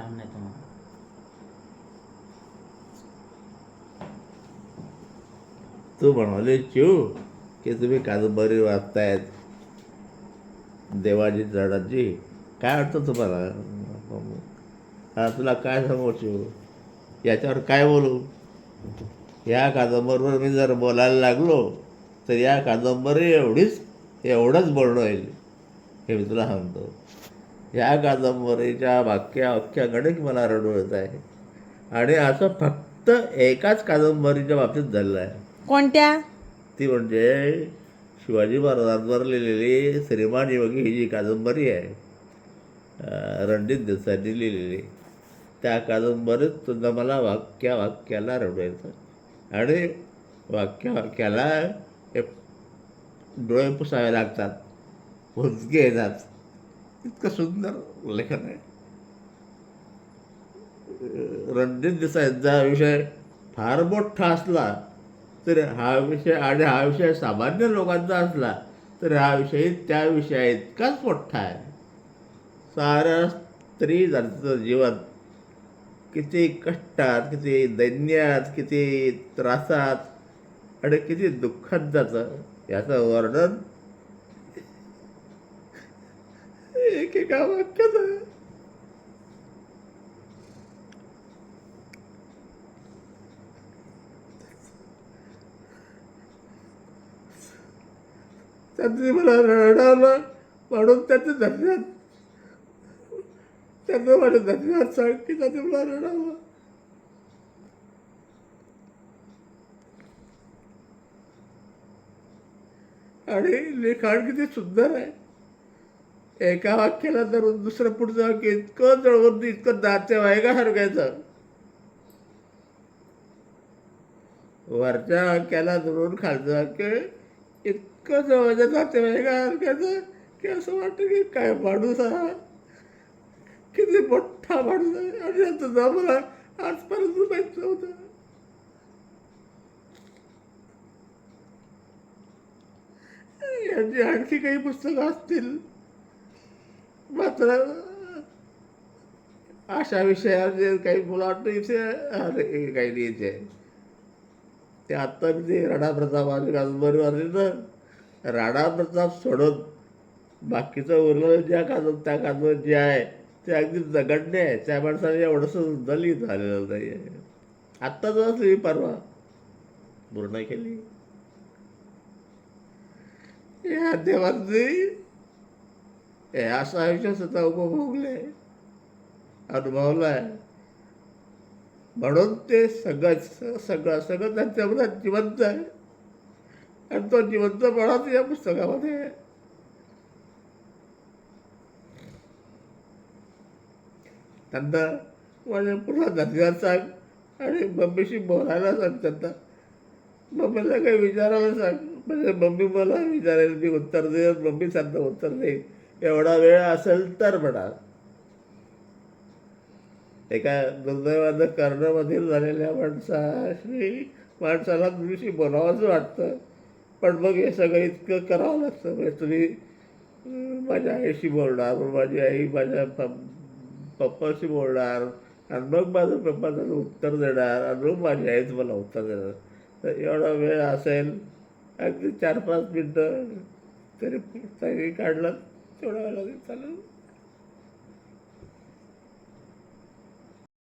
लांब नाही तुम्हाला. तू म्हणाले चिव की तुम्ही कादंबरी वाचतायत. देवाची झाडाची काय वाटतं तुम्हाला? तुला काय सांगू शिव याच्यावर काय बोलू? या कादंबरीवर मी जर बोलायला लागलो तर या कादंबरी एवढीच एवढंच बोलणं येईल हे मी तुला सांगतो. या कादंबरीच्या वाक्या वाक्याकडे मला रडू येत आहे. आणि असं फक्त एकाच कादंबरीच्या बाबतीत झालेलं आहे. कोणत्या? ती म्हणजे शिवाजी महाराजांवर लिहिलेली श्रीमान योगी ही जी कादंबरी आहे रणजित देसाईंनी लिहिलेली. त्या कादंबरीत सुद्धा मला वाक्या वाक्याला रडू येतं आणि वाक्या वाक्याला डोळे पुसावे लागतात हुजगे येतात. इतकं सुंदर लेखन आहे. रणजित देसाईंचा विषय फार मोठा असला तरी हा विषय आणि हा विषय सामान्य लोकांचा असला तरी हा विषय त्या विषया इतकाच मोठा आहे. साऱ्या स्त्री जातीचं जीवन किती कष्टात किती दैन्यात किती त्रासात आणि किती दुःखात जातं याचं वर्णन एकेका वाक्यात आहे त्यांनी मला रडावलं म्हणून त्याचे धन्यवाद त्यांना माझे धन्यवाद सांग की त्यांनी मला रडावलं आणि लिखाण किती सुंदर आहे एका वाक्याला धरून दुसरं पुढचं वाक्य इतकं जळवून इतकं दाते वायगा हरगायचं. वरच्या वाक्याला धरून खालचं वाक्य इतकं जवळच्या नातेवाईका हरकायचं की असं वाटतं की काय माणूस हा? किती मोठा माणूस आहे. आणि आता जमला आजपर्यंत माहीत नव्हतं. यांची आणखी काही पुस्तकं असतील? मात्र अशा विषयावर जे काही मला वाटतं इथे अरे काही लिहायचे ते. आत्ता मी ते राणा प्रताप आणि कादंबरी वाचली तर राणा प्रताप सोडत बाकीचं उरलं ज्या कादंब त्या कादंबरी जे आहे ते अगदी दगडणे आहे. त्या माणसाने एवढंसं दलित झालेलं नाही आहे आत्ताच वाचली मी परवा. पूर्ण केली. या देवांनी हे असं आयुष्य सुद्धा उपभोगले अनुभवलाय म्हणून ते सगळं सगळं सगळं त्यांच्या मनात जिवंत आहे. आणि तो जिवंतपणाच या पुस्तकामध्ये आहे. त्यांना म्हणजे पुन्हा धन्यवाद सांग आणि मम्मीशी बोलायला सांग त्यांना. मम्मीला काही विचारायला सांग. म्हणजे मम्मी मला विचारेल मी उत्तर देईल मम्मी त्यांना उत्तर देईल एवढा वेळ असेल तर म्हणा एका दुर्दैवानं कर्णामधील झालेल्या माणसाशी माणसाला तुझ्याशी बोलावंच वाटतं. पण मग हे सगळं इतकं करावं लागतं. म्हणजे तुम्ही माझ्या आईशी बोलणार मग माझी आई माझ्या प पप्पाशी बोलणार आणि मग माझं पप्पा त्याचं उत्तर देणार आणि मग माझी आई तुम्हाला उत्तर देणार. तर एवढा वेळ असेल अगदी चार पाच मिनटं तरी तरी काढलं. te de las.